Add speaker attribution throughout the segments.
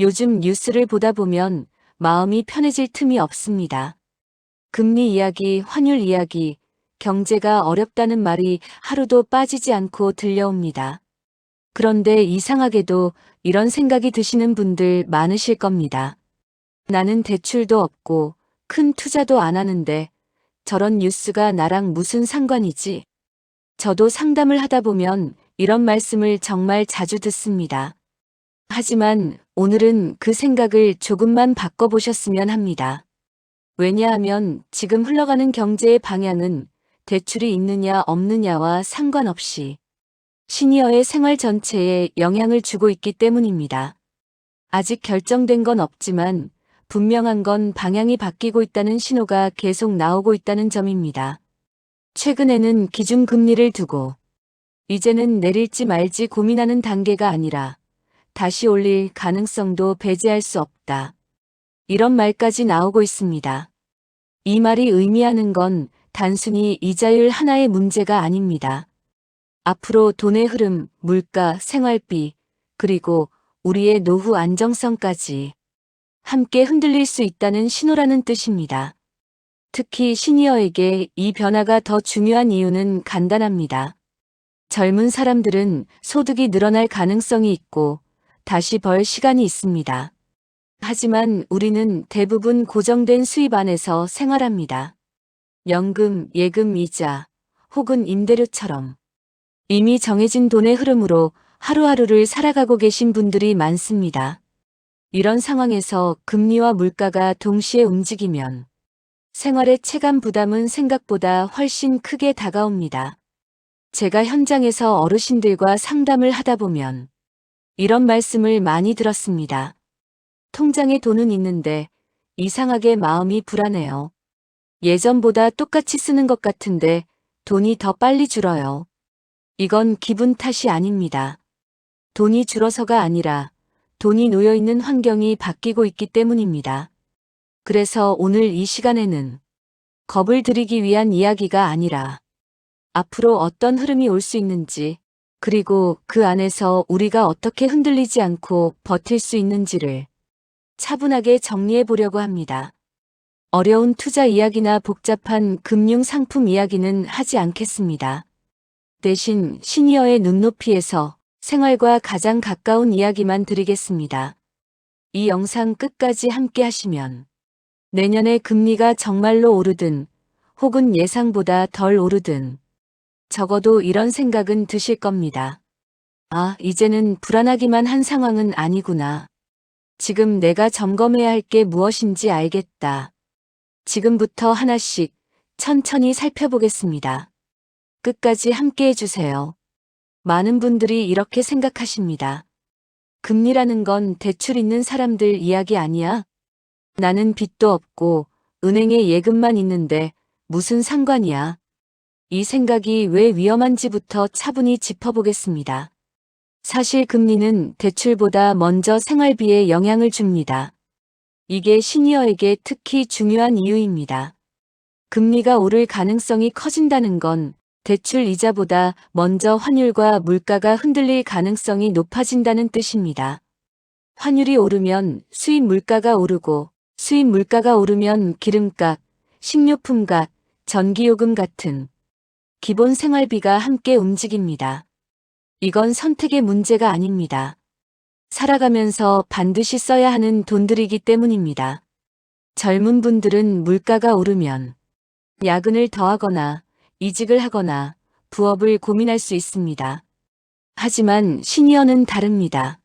Speaker 1: 요즘 뉴스를 보다 보면 마음이 편해질 틈이 없습니다. 금리 이야기, 환율 이야기, 경제가 어렵다는 말이 하루도 빠지지 않고 들려옵니다. 그런데 이상하게도 이런 생각이 드시는 분들 많으실 겁니다. 나는 대출도 없고 큰 투자도 안 하는데 저런 뉴스가 나랑 무슨 상관이지? 저도 상담을 하다 보면 이런 말씀을 정말 자주 듣습니다. 하지만 오늘은 그 생각을 조금만 바꿔보셨으면 합니다. 왜냐하면 지금 흘러가는 경제의 방향은 대출이 있느냐 없느냐와 상관없이 시니어의 생활 전체에 영향을 주고 있기 때문입니다. 아직 결정된 건 없지만 분명한 건 방향이 바뀌고 있다는 신호가 계속 나오고 있다는 점입니다. 최근에는 기준금리를 두고 이제는 내릴지 말지 고민하는 단계가 아니라 다시 올릴 가능성도 배제할 수 없다. 이런 말까지 나오고 있습니다. 이 말이 의미하는 건 단순히 이자율 하나의 문제가 아닙니다. 앞으로 돈의 흐름, 물가, 생활비, 그리고 우리의 노후 안정성까지 함께 흔들릴 수 있다는 신호라는 뜻입니다. 특히 시니어에게 이 변화가 더 중요한 이유는 간단합니다. 젊은 사람들은 소득이 늘어날 가능성이 있고 다시 벌 시간이 있습니다. 하지만 우리는 대부분 고정된 수입 안에서 생활합니다. 연금, 예금, 이자, 혹은 임대료처럼 이미 정해진 돈의 흐름으로 하루하루를 살아가고 계신 분들이 많습니다. 이런 상황에서 금리와 물가가 동시에 움직이면 생활의 체감 부담은 생각보다 훨씬 크게 다가옵니다. 제가 현장에서 어르신들과 상담을 하다 보면 이런 말씀을 많이 들었습니다. 통장에 돈은 있는데 이상하게 마음이 불안해요. 예전보다 똑같이 쓰는 것 같은데 돈이 더 빨리 줄어요. 이건 기분 탓이 아닙니다. 돈이 줄어서가 아니라 돈이 놓여 있는 환경이 바뀌고 있기 때문입니다. 그래서 오늘 이 시간에는 겁을 들이기 위한 이야기가 아니라 앞으로 어떤 흐름이 올 수 있는지 그리고 그 안에서 우리가 어떻게 흔들리지 않고 버틸 수 있는지를 차분하게 정리해 보려고 합니다. 어려운 투자 이야기나 복잡한 금융 상품 이야기는 하지 않겠습니다. 대신 시니어의 눈높이에서 생활과 가장 가까운 이야기만 드리겠습니다. 이 영상 끝까지 함께 하시면 내년에 금리가 정말로 오르든 혹은 예상보다 덜 오르든 적어도 이런 생각은 드실 겁니다. 아, 이제는 불안하기만 한 상황은 아니구나. 지금 내가 점검해야 할 게 무엇인지 알겠다. 지금부터 하나씩 천천히 살펴보겠습니다. 끝까지 함께 해주세요. 많은 분들이 이렇게 생각하십니다. 금리라는 건 대출 있는 사람들 이야기 아니야? 나는 빚도 없고 은행에 예금만 있는데 무슨 상관이야? 이 생각이 왜 위험한지부터 차분히 짚어보겠습니다. 사실 금리는 대출보다 먼저 생활비에 영향을 줍니다. 이게 시니어에게 특히 중요한 이유입니다. 금리가 오를 가능성이 커진다는 건 대출 이자보다 먼저 환율과 물가가 흔들릴 가능성이 높아진다는 뜻입니다. 환율이 오르면 수입 물가가 오르고 수입 물가가 오르면 기름값, 식료품값, 전기요금 같은 기본 생활비가 함께 움직입니다. 이건 선택의 문제가 아닙니다. 살아가면서 반드시 써야 하는 돈들이기 때문입니다. 젊은 분들은 물가가 오르면 야근을 더하거나 이직을 하거나 부업을 고민할 수 있습니다. 하지만 시니어는 다릅니다.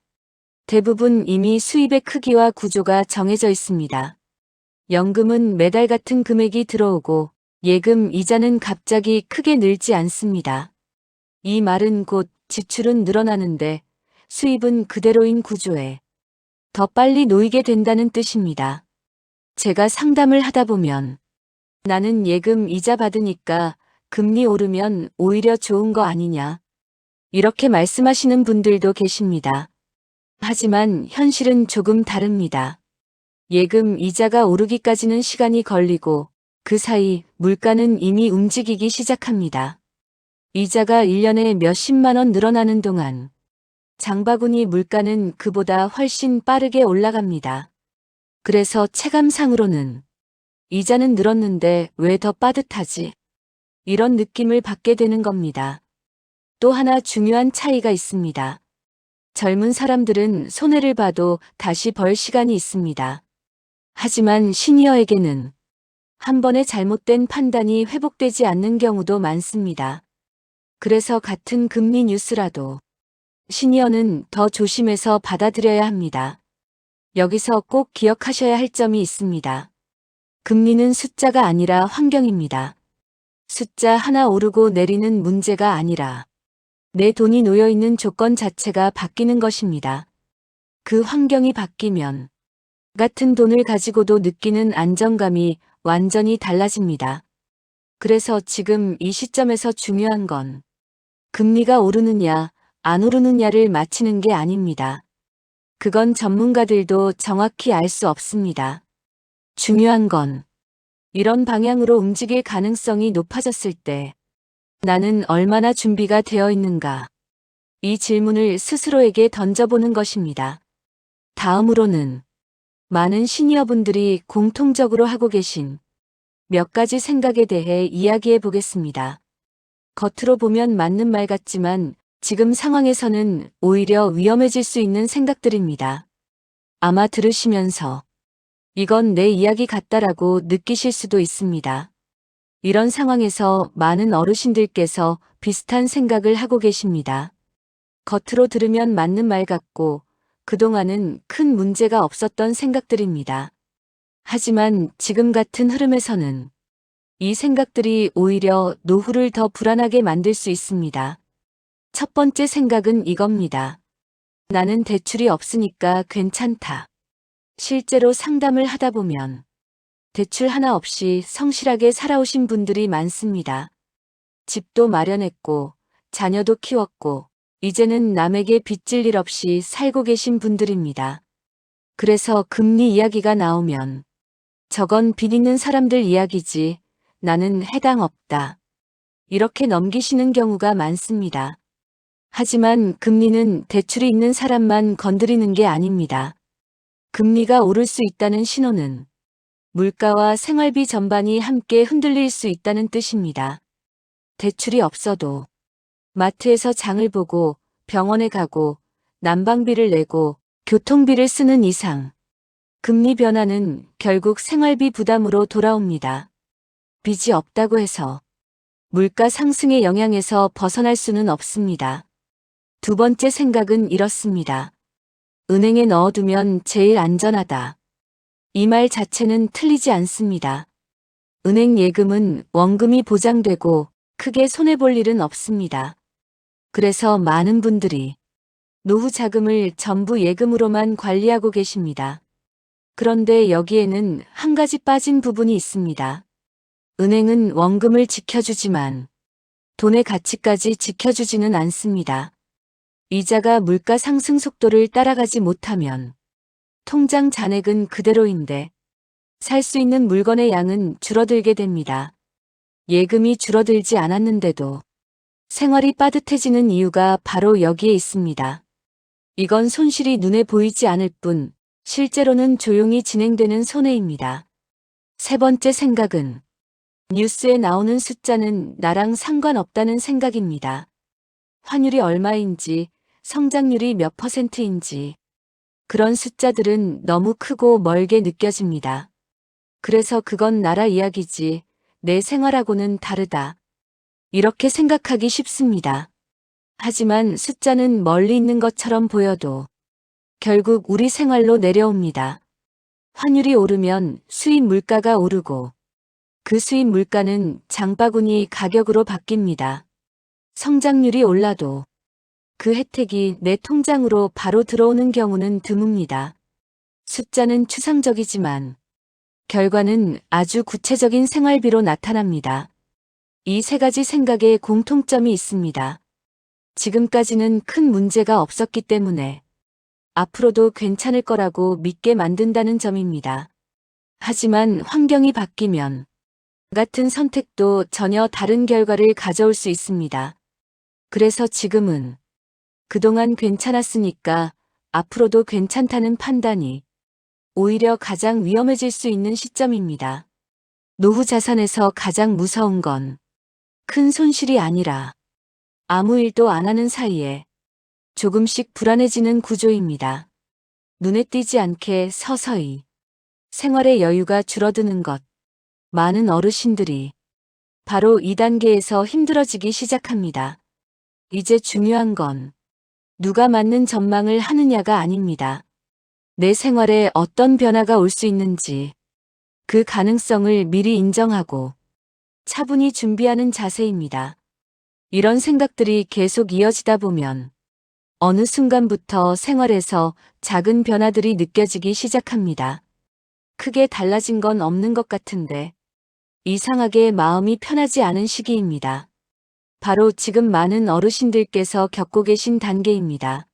Speaker 1: 대부분 이미 수입의 크기와 구조가 정해져 있습니다. 연금은 매달 같은 금액이 들어오고 예금 이자는 갑자기 크게 늘지 않습니다. 이 말은 곧 지출은 늘어나는데 수입은 그대로인 구조에 더 빨리 놓이게 된다는 뜻입니다. 제가 상담을 하다 보면 나는 예금 이자 받으니까 금리 오르면 오히려 좋은 거 아니냐. 이렇게 말씀하시는 분들도 계십니다. 하지만 현실은 조금 다릅니다. 예금 이자가 오르기까지는 시간이 걸리고 그 사이 물가는 이미 움직이기 시작합니다. 이자가 1년에 몇십만 원 늘어나는 동안 장바구니 물가는 그보다 훨씬 빠르게 올라갑니다. 그래서 체감상으로는 이자는 늘었는데 왜 더 빠듯하지? 이런 느낌을 받게 되는 겁니다. 또 하나 중요한 차이가 있습니다. 젊은 사람들은 손해를 봐도 다시 벌 시간이 있습니다. 하지만 시니어에게는 한 번의 잘못된 판단이 회복되지 않는 경우도 많습니다. 그래서 같은 금리 뉴스라도 시니어는 더 조심해서 받아들여야 합니다. 여기서 꼭 기억하셔야 할 점이 있습니다. 금리는 숫자가 아니라 환경입니다. 숫자 하나 오르고 내리는 문제가 아니라 내 돈이 놓여 있는 조건 자체가 바뀌는 것입니다. 그 환경이 바뀌면 같은 돈을 가지고도 느끼는 안정감이 완전히 달라집니다. 그래서 지금 이 시점에서 중요한 건 금리가 오르느냐 안 오르느냐를 맞히는 게 아닙니다. 그건 전문가들도 정확히 알 수 없습니다. 중요한 건 이런 방향으로 움직일 가능성이 높아졌을 때 나는 얼마나 준비가 되어 있는가? 이 질문을 스스로에게 던져보는 것입니다. 다음으로는 많은 시니어분들이 공통적으로 하고 계신 몇 가지 생각에 대해 이야기해 보겠습니다. 겉으로 보면 맞는 말 같지만 지금 상황에서는 오히려 위험해질 수 있는 생각들입니다. 아마 들으시면서 이건 내 이야기 같다라고 느끼실 수도 있습니다. 이런 상황에서 많은 어르신들께서 비슷한 생각을 하고 계십니다. 겉으로 들으면 맞는 말 같고 그동안은 큰 문제가 없었던 생각들입니다. 하지만 지금 같은 흐름에서는 이 생각들이 오히려 노후를 더 불안하게 만들 수 있습니다. 첫 번째 생각은 이겁니다. 나는 대출이 없으니까 괜찮다. 실제로 상담을 하다 보면 대출 하나 없이 성실하게 살아오신 분들이 많습니다. 집도 마련했고, 자녀도 키웠고, 이제는 남에게 빚질 일 없이 살고 계신 분들입니다. 그래서 금리 이야기가 나오면 저건 빚 있는 사람들 이야기지 나는 해당 없다. 이렇게 넘기시는 경우가 많습니다. 하지만 금리는 대출이 있는 사람만 건드리는 게 아닙니다. 금리가 오를 수 있다는 신호는 물가와 생활비 전반이 함께 흔들릴 수 있다는 뜻입니다. 대출이 없어도 마트에서 장을 보고 병원에 가고 난방비를 내고 교통비를 쓰는 이상 금리 변화는 결국 생활비 부담으로 돌아옵니다. 빚이 없다고 해서 물가 상승의 영향에서 벗어날 수는 없습니다. 두 번째 생각은 이렇습니다. 은행에 넣어두면 제일 안전하다. 이 말 자체는 틀리지 않습니다. 은행 예금은 원금이 보장되고 크게 손해볼 일은 없습니다. 그래서 많은 분들이 노후 자금을 전부 예금으로만 관리하고 계십니다. 그런데 여기에는 한 가지 빠진 부분이 있습니다. 은행은 원금을 지켜주지만 돈의 가치까지 지켜주지는 않습니다. 이자가 물가 상승 속도를 따라가지 못하면 통장 잔액은 그대로인데 살 수 있는 물건의 양은 줄어들게 됩니다. 예금이 줄어들지 않았는데도 생활이 빠듯해지는 이유가 바로 여기에 있습니다. 이건 손실이 눈에 보이지 않을 뿐 실제로는 조용히 진행되는 손해입니다. 세 번째 생각은 뉴스에 나오는 숫자는 나랑 상관없다는 생각입니다. 환율이 얼마인지, 성장률이 몇 퍼센트인지, 그런 숫자들은 너무 크고 멀게 느껴집니다. 그래서 그건 나라 이야기지, 내 생활하고는 다르다. 이렇게 생각하기 쉽습니다. 하지만 숫자는 멀리 있는 것처럼 보여도 결국 우리 생활로 내려옵니다. 환율이 오르면 수입 물가가 오르고 그 수입 물가는 장바구니 가격으로 바뀝니다. 성장률이 올라도 그 혜택이 내 통장으로 바로 들어오는 경우는 드뭅니다. 숫자는 추상적이지만 결과는 아주 구체적인 생활비로 나타납니다. 이 세 가지 생각에 공통점이 있습니다. 지금까지는 큰 문제가 없었기 때문에 앞으로도 괜찮을 거라고 믿게 만든다는 점입니다. 하지만 환경이 바뀌면 같은 선택도 전혀 다른 결과를 가져올 수 있습니다. 그래서 지금은 그동안 괜찮았으니까 앞으로도 괜찮다는 판단이 오히려 가장 위험해질 수 있는 시점입니다. 노후 자산에서 가장 무서운 건 큰 손실이 아니라 아무 일도 안 하는 사이에 조금씩 불안해지는 구조입니다. 눈에 띄지 않게 서서히 생활의 여유가 줄어드는 것. 많은 어르신들이 바로 이 단계에서 힘들어지기 시작합니다. 이제 중요한 건 누가 맞는 전망을 하느냐가 아닙니다. 내 생활에 어떤 변화가 올 수 있는지 그 가능성을 미리 인정하고 차분히 준비하는 자세입니다. 이런 생각들이 계속 이어지다 보면 어느 순간부터 생활에서 작은 변화들이 느껴지기 시작합니다. 크게 달라진 건 없는 것 같은데 이상하게 마음이 편하지 않은 시기입니다. 바로 지금 많은 어르신들께서 겪고 계신 단계입니다.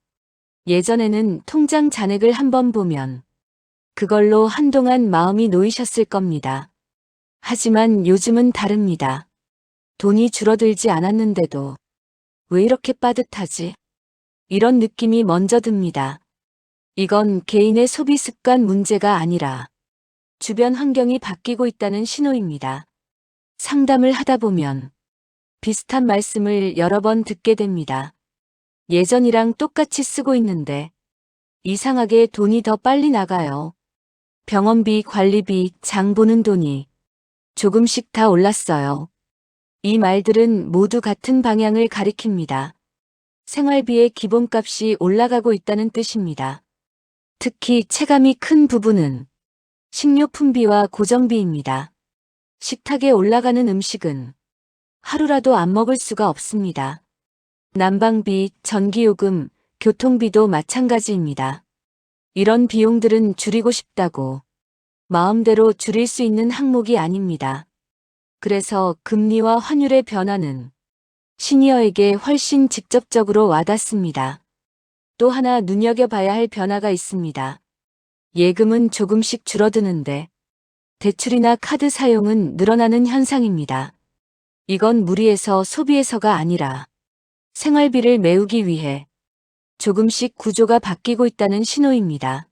Speaker 1: 예전에는 통장 잔액을 한번 보면 그걸로 한동안 마음이 놓이셨을 겁니다. 하지만 요즘은 다릅니다. 돈이 줄어들지 않았는데도 왜 이렇게 빠듯하지? 이런 느낌이 먼저 듭니다. 이건 개인의 소비 습관 문제가 아니라 주변 환경이 바뀌고 있다는 신호입니다. 상담을 하다 보면 비슷한 말씀을 여러 번 듣게 됩니다. 예전이랑 똑같이 쓰고 있는데 이상하게 돈이 더 빨리 나가요. 병원비, 관리비, 장 보는 돈이 조금씩 다 올랐어요. 이 말들은 모두 같은 방향을 가리킵니다. 생활비의 기본값이 올라가고 있다는 뜻입니다. 특히 체감이 큰 부분은 식료품비와 고정비입니다. 식탁에 올라가는 음식은 하루라도 안 먹을 수가 없습니다. 난방비, 전기요금, 교통비도 마찬가지입니다. 이런 비용들은 줄이고 싶다고 마음대로 줄일 수 있는 항목이 아닙니다. 그래서 금리와 환율의 변화는 시니어에게 훨씬 직접적으로 와닿습니다. 또 하나 눈여겨봐야 할 변화가 있습니다. 예금은 조금씩 줄어드는데 대출이나 카드 사용은 늘어나는 현상입니다. 이건 무리해서 소비해서가 아니라 생활비를 메우기 위해 조금씩 구조가 바뀌고 있다는 신호입니다.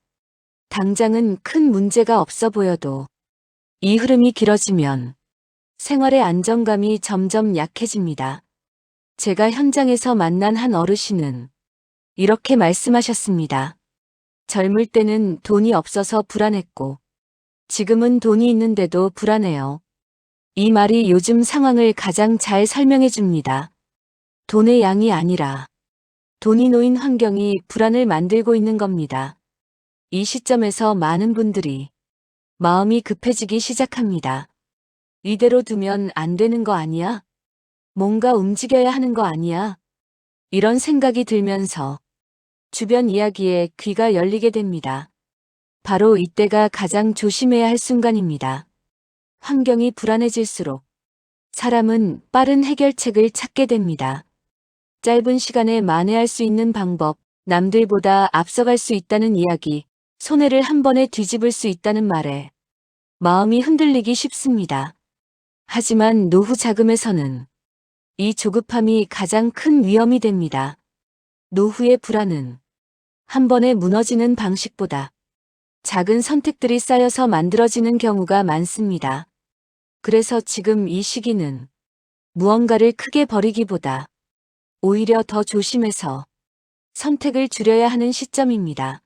Speaker 1: 당장은 큰 문제가 없어 보여도 이 흐름이 길어지면 생활의 안정감이 점점 약해집니다. 제가 현장에서 만난 한 어르신은 이렇게 말씀하셨습니다. 젊을 때는 돈이 없어서 불안했고 지금은 돈이 있는데도 불안해요. 이 말이 요즘 상황을 가장 잘 설명해 줍니다. 돈의 양이 아니라 돈이 놓인 환경이 불안을 만들고 있는 겁니다. 이 시점에서 많은 분들이 마음이 급해지기 시작합니다. 이대로 두면 안 되는 거 아니야? 뭔가 움직여야 하는 거 아니야? 이런 생각이 들면서 주변 이야기에 귀가 열리게 됩니다. 바로 이때가 가장 조심해야 할 순간입니다. 환경이 불안해질수록 사람은 빠른 해결책을 찾게 됩니다. 짧은 시간에 만회할 수 있는 방법, 남들보다 앞서갈 수 있다는 이야기, 손해를 한 번에 뒤집을 수 있다는 말에 마음이 흔들리기 쉽습니다. 하지만 노후 자금에서는 이 조급함이 가장 큰 위험이 됩니다. 노후의 불안은 한 번에 무너지는 방식보다 작은 선택들이 쌓여서 만들어지는 경우가 많습니다. 그래서 지금 이 시기는 무언가를 크게 버리기보다 오히려 더 조심해서 선택을 줄여야 하는 시점입니다.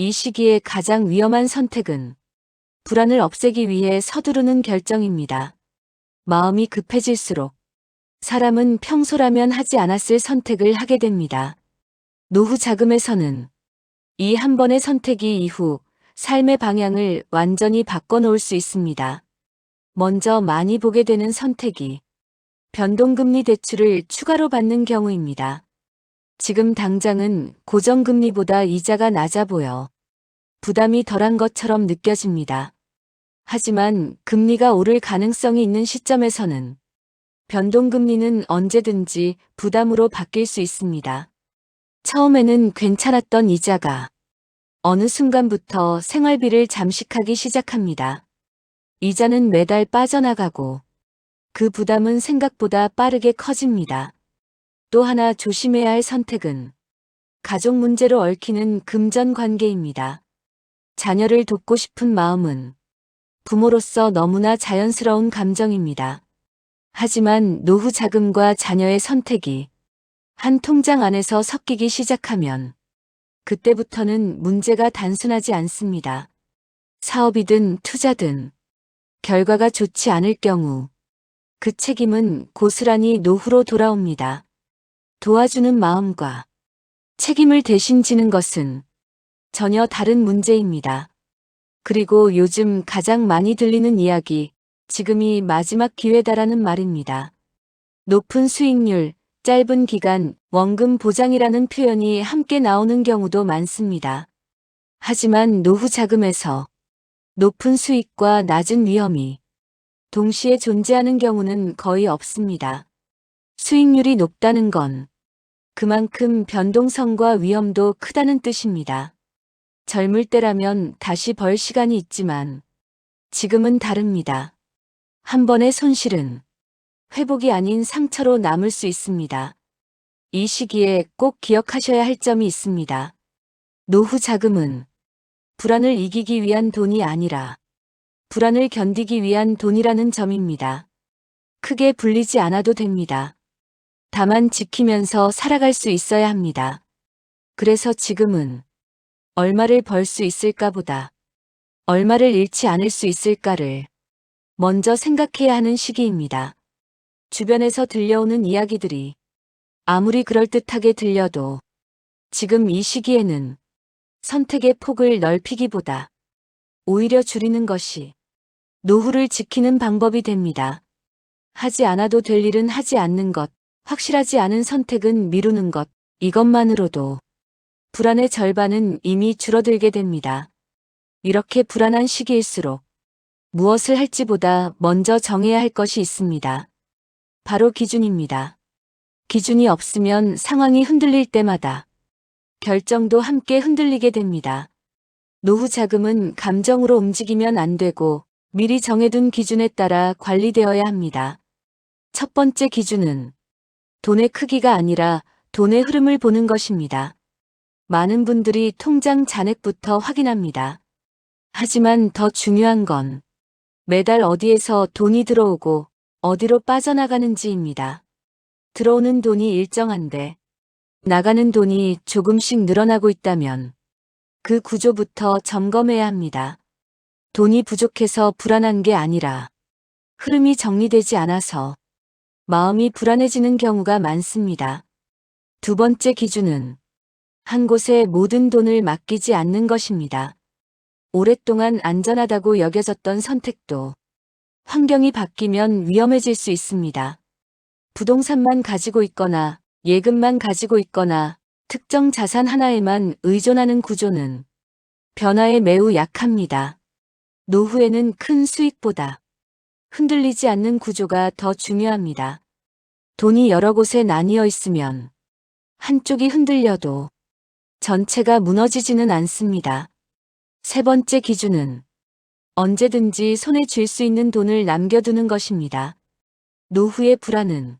Speaker 1: 이 시기에 가장 위험한 선택은 불안을 없애기 위해 서두르는 결정입니다. 마음이 급해질수록 사람은 평소라면 하지 않았을 선택을 하게 됩니다. 노후 자금에서는 이 한 번의 선택이 이후 삶의 방향을 완전히 바꿔놓을 수 있습니다. 먼저 많이 보게 되는 선택이 변동금리 대출을 추가로 받는 경우입니다. 지금 당장은 고정금리보다 이자가 낮아 보여 부담이 덜한 것처럼 느껴집니다. 하지만 금리가 오를 가능성이 있는 시점에서는 변동금리는 언제든지 부담으로 바뀔 수 있습니다. 처음에는 괜찮았던 이자가 어느 순간부터 생활비를 잠식하기 시작합니다. 이자는 매달 빠져나가고 그 부담은 생각보다 빠르게 커집니다. 또 하나 조심해야 할 선택은 가족 문제로 얽히는 금전 관계입니다. 자녀를 돕고 싶은 마음은 부모로서 너무나 자연스러운 감정입니다. 하지만 노후 자금과 자녀의 선택이 한 통장 안에서 섞이기 시작하면 그때부터는 문제가 단순하지 않습니다. 사업이든 투자든 결과가 좋지 않을 경우 그 책임은 고스란히 노후로 돌아옵니다. 도와주는 마음과 책임을 대신 지는 것은 전혀 다른 문제입니다. 그리고 요즘 가장 많이 들리는 이야기, 지금이 마지막 기회다라는 말입니다. 높은 수익률, 짧은 기간, 원금 보장이라는 표현이 함께 나오는 경우도 많습니다. 하지만 노후 자금에서 높은 수익과 낮은 위험이 동시에 존재하는 경우는 거의 없습니다. 수익률이 높다는 건 그만큼 변동성과 위험도 크다는 뜻입니다. 젊을 때라면 다시 벌 시간이 있지만 지금은 다릅니다. 한 번의 손실은 회복이 아닌 상처로 남을 수 있습니다. 이 시기에 꼭 기억하셔야 할 점이 있습니다. 노후 자금은 불안을 이기기 위한 돈이 아니라 불안을 견디기 위한 돈이라는 점입니다. 크게 불리지 않아도 됩니다. 다만 지키면서 살아갈 수 있어야 합니다. 그래서 지금은 얼마를 벌 수 있을까 보다 얼마를 잃지 않을 수 있을까를 먼저 생각해야 하는 시기입니다. 주변에서 들려오는 이야기들이 아무리 그럴듯하게 들려도 지금 이 시기에는 선택의 폭을 넓히기보다 오히려 줄이는 것이 노후를 지키는 방법이 됩니다. 하지 않아도 될 일은 하지 않는 것, 확실하지 않은 선택은 미루는 것, 이것만으로도 불안의 절반은 이미 줄어들게 됩니다. 이렇게 불안한 시기일수록 무엇을 할지보다 먼저 정해야 할 것이 있습니다. 바로 기준입니다. 기준이 없으면 상황이 흔들릴 때마다 결정도 함께 흔들리게 됩니다. 노후 자금은 감정으로 움직이면 안 되고 미리 정해둔 기준에 따라 관리되어야 합니다. 첫 번째 기준은 돈의 크기가 아니라 돈의 흐름을 보는 것입니다. 많은 분들이 통장 잔액부터 확인합니다. 하지만 더 중요한 건 매달 어디에서 돈이 들어오고 어디로 빠져나가는지입니다. 들어오는 돈이 일정한데 나가는 돈이 조금씩 늘어나고 있다면 그 구조부터 점검해야 합니다. 돈이 부족해서 불안한 게 아니라 흐름이 정리되지 않아서 마음이 불안해지는 경우가 많습니다. 두 번째 기준은 한 곳에 모든 돈을 맡기지 않는 것입니다. 오랫동안 안전하다고 여겨졌던 선택도 환경이 바뀌면 위험해질 수 있습니다. 부동산만 가지고 있거나 예금만 가지고 있거나 특정 자산 하나에만 의존하는 구조는 변화에 매우 약합니다. 노후에는 큰 수익보다 흔들리지 않는 구조가 더 중요합니다. 돈이 여러 곳에 나뉘어 있으면 한쪽이 흔들려도 전체가 무너지지는 않습니다. 세 번째 기준은 언제든지 손에 쥘 수 있는 돈을 남겨두는 것입니다. 노후의 불안은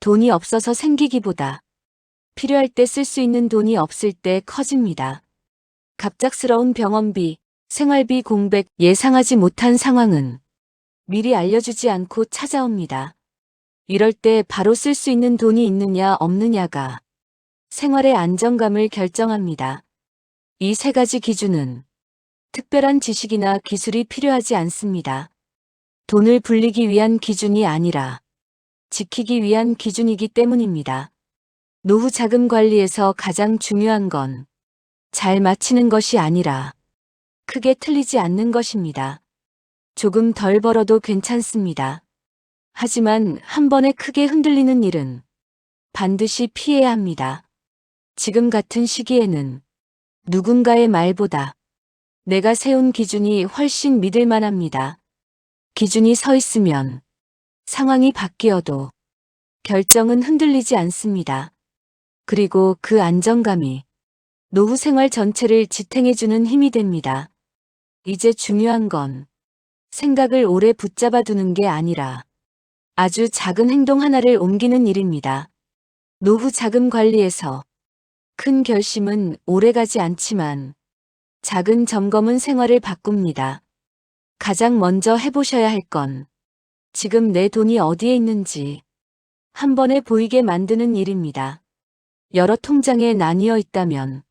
Speaker 1: 돈이 없어서 생기기보다 필요할 때 쓸 수 있는 돈이 없을 때 커집니다. 갑작스러운 병원비, 생활비 공백, 예상하지 못한 상황은 미리 알려주지 않고 찾아옵니다. 이럴 때 바로 쓸 수 있는 돈이 있느냐 없느냐가 생활의 안정감을 결정합니다. 이 세 가지 기준은 특별한 지식이나 기술이 필요하지 않습니다. 돈을 불리기 위한 기준이 아니라 지키기 위한 기준이기 때문입니다. 노후 자금 관리에서 가장 중요한 건잘 맞히는 것이 아니라 크게 틀리지 않는 것입니다. 조금 덜 벌어도 괜찮습니다. 하지만 한 번에 크게 흔들리는 일은 반드시 피해야 합니다. 지금 같은 시기에는 누군가의 말보다 내가 세운 기준이 훨씬 믿을 만합니다. 기준이 서 있으면 상황이 바뀌어도 결정은 흔들리지 않습니다. 그리고 그 안정감이 노후 생활 전체를 지탱해주는 힘이 됩니다. 이제 중요한 건 생각을 오래 붙잡아 두는 게 아니라 아주 작은 행동 하나를 옮기는 일입니다. 노후 자금 관리에서 큰 결심은 오래가지 않지만 작은 점검은 생활을 바꿉니다. 가장 먼저 해보셔야 할 건 지금 내 돈이 어디에 있는지 한 번에 보이게 만드는 일입니다. 여러 통장에 나뉘어 있다면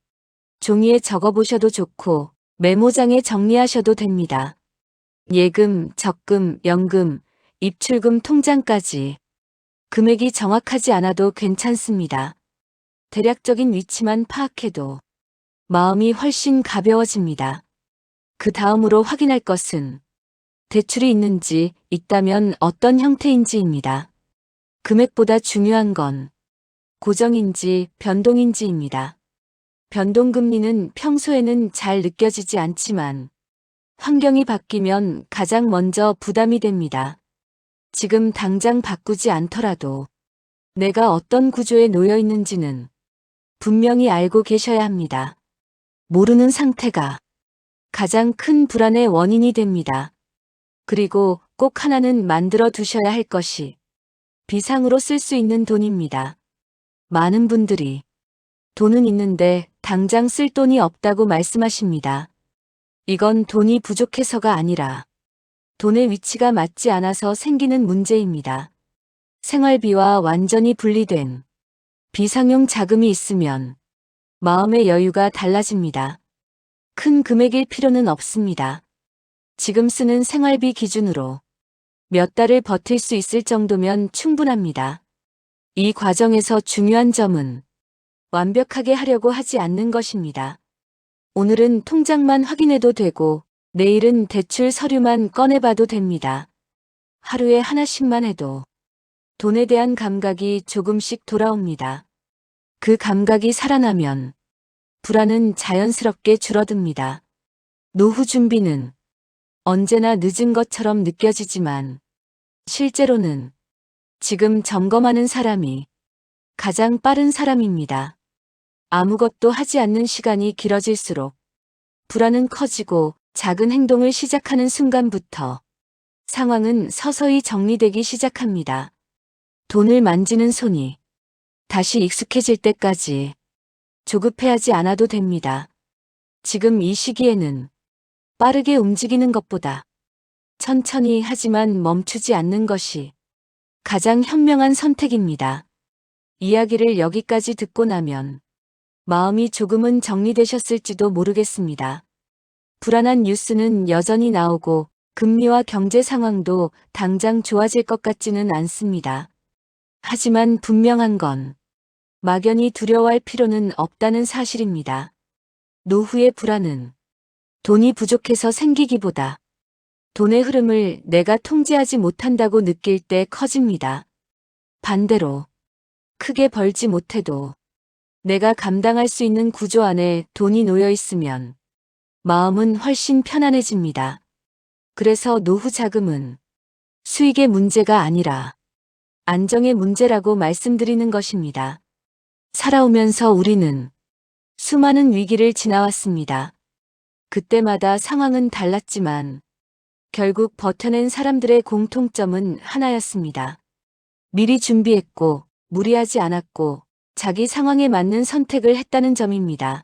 Speaker 1: 종이에 적어보셔도 좋고 메모장에 정리하셔도 됩니다. 예금, 적금, 연금, 입출금 통장까지 금액이 정확하지 않아도 괜찮습니다. 대략적인 위치만 파악해도 마음이 훨씬 가벼워집니다. 그 다음으로 확인할 것은 대출이 있는지 있다면 어떤 형태인지입니다. 금액보다 중요한 건 고정인지 변동인지입니다. 변동금리는 평소에는 잘 느껴지지 않지만 환경이 바뀌면 가장 먼저 부담이 됩니다. 지금 당장 바꾸지 않더라도 내가 어떤 구조에 놓여 있는지는 분명히 알고 계셔야 합니다. 모르는 상태가 가장 큰 불안의 원인이 됩니다. 그리고 꼭 하나는 만들어 두셔야 할 것이 비상으로 쓸 수 있는 돈입니다. 많은 분들이 돈은 있는데 당장 쓸 돈이 없다고 말씀하십니다. 이건 돈이 부족해서가 아니라 돈의 위치가 맞지 않아서 생기는 문제입니다. 생활비와 완전히 분리된 비상용 자금이 있으면 마음의 여유가 달라집니다. 큰 금액일 필요는 없습니다. 지금 쓰는 생활비 기준으로 몇 달을 버틸 수 있을 정도면 충분합니다. 이 과정에서 중요한 점은 완벽하게 하려고 하지 않는 것입니다. 오늘은 통장만 확인해도 되고 내일은 대출 서류만 꺼내봐도 됩니다. 하루에 하나씩만 해도 돈에 대한 감각이 조금씩 돌아옵니다. 그 감각이 살아나면 불안은 자연스럽게 줄어듭니다. 노후 준비는 언제나 늦은 것처럼 느껴지지만 실제로는 지금 점검하는 사람이 가장 빠른 사람입니다. 아무것도 하지 않는 시간이 길어질수록 불안은 커지고 작은 행동을 시작하는 순간부터 상황은 서서히 정리되기 시작합니다. 돈을 만지는 손이 다시 익숙해질 때까지 조급해하지 않아도 됩니다. 지금 이 시기에는 빠르게 움직이는 것보다 천천히 하지만 멈추지 않는 것이 가장 현명한 선택입니다. 이야기를 여기까지 듣고 나면 마음이 조금은 정리되셨을지도 모르겠습니다. 불안한 뉴스는 여전히 나오고 금리와 경제 상황도 당장 좋아질 것 같지는 않습니다. 하지만 분명한 건 막연히 두려워할 필요는 없다는 사실입니다. 노후의 불안은 돈이 부족해서 생기기보다 돈의 흐름을 내가 통제하지 못한다고 느낄 때 커집니다. 반대로 크게 벌지 못해도 내가 감당할 수 있는 구조 안에 돈이 놓여 있으면 마음은 훨씬 편안해집니다. 그래서 노후 자금은 수익의 문제가 아니라 안정의 문제라고 말씀드리는 것입니다. 살아오면서 우리는 수많은 위기를 지나왔습니다. 그때마다 상황은 달랐지만 결국 버텨낸 사람들의 공통점은 하나였습니다. 미리 준비했고 무리하지 않았고 자기 상황에 맞는 선택을 했다는 점입니다.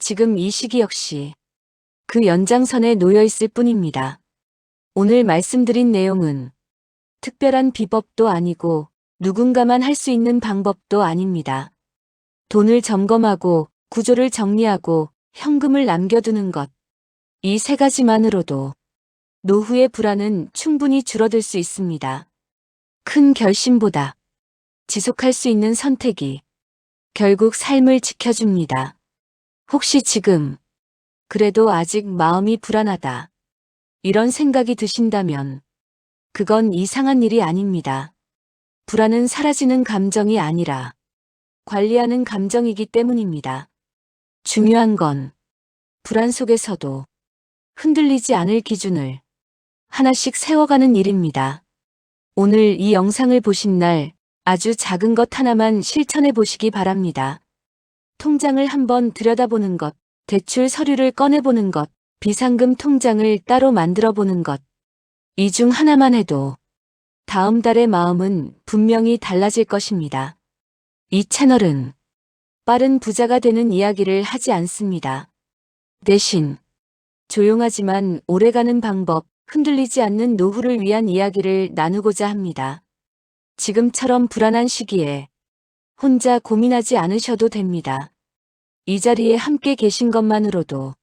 Speaker 1: 지금 이 시기 역시 그 연장선에 놓여 있을 뿐입니다. 오늘 말씀드린 내용은 특별한 비법도 아니고 누군가만 할 수 있는 방법도 아닙니다. 돈을 점검하고 구조를 정리하고 현금을 남겨두는 것. 이 세 가지만으로도 노후의 불안은 충분히 줄어들 수 있습니다. 큰 결심보다 지속할 수 있는 선택이 결국 삶을 지켜줍니다. 혹시 지금 그래도 아직 마음이 불안하다. 이런 생각이 드신다면 그건 이상한 일이 아닙니다. 불안은 사라지는 감정이 아니라 관리하는 감정이기 때문입니다. 중요한 건 불안 속에서도 흔들리지 않을 기준을 하나씩 세워가는 일입니다. 오늘 이 영상을 보신 날 아주 작은 것 하나만 실천해 보시기 바랍니다. 통장을 한번 들여다보는 것, 대출 서류를 꺼내보는 것, 비상금 통장을 따로 만들어 보는 것. 이 중 하나만 해도 다음 달의 마음은 분명히 달라질 것입니다. 이 채널은 빠른 부자가 되는 이야기를 하지 않습니다. 대신 조용하지만 오래가는 방법, 흔들리지 않는 노후를 위한 이야기를 나누고자 합니다. 지금처럼 불안한 시기에 혼자 고민하지 않으셔도 됩니다. 이 자리에 함께 계신 것만으로도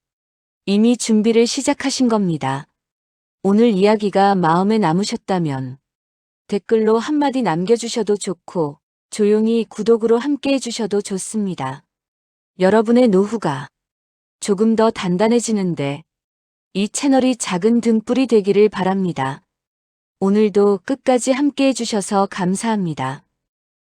Speaker 1: 이미 준비를 시작하신 겁니다. 오늘 이야기가 마음에 남으셨다면 댓글로 한마디 남겨주셔도 좋고 조용히 구독으로 함께 해주셔도 좋습니다. 여러분의 노후가 조금 더 단단해지는데 이 채널이 작은 등불이 되기를 바랍니다. 오늘도 끝까지 함께 해주셔서 감사합니다.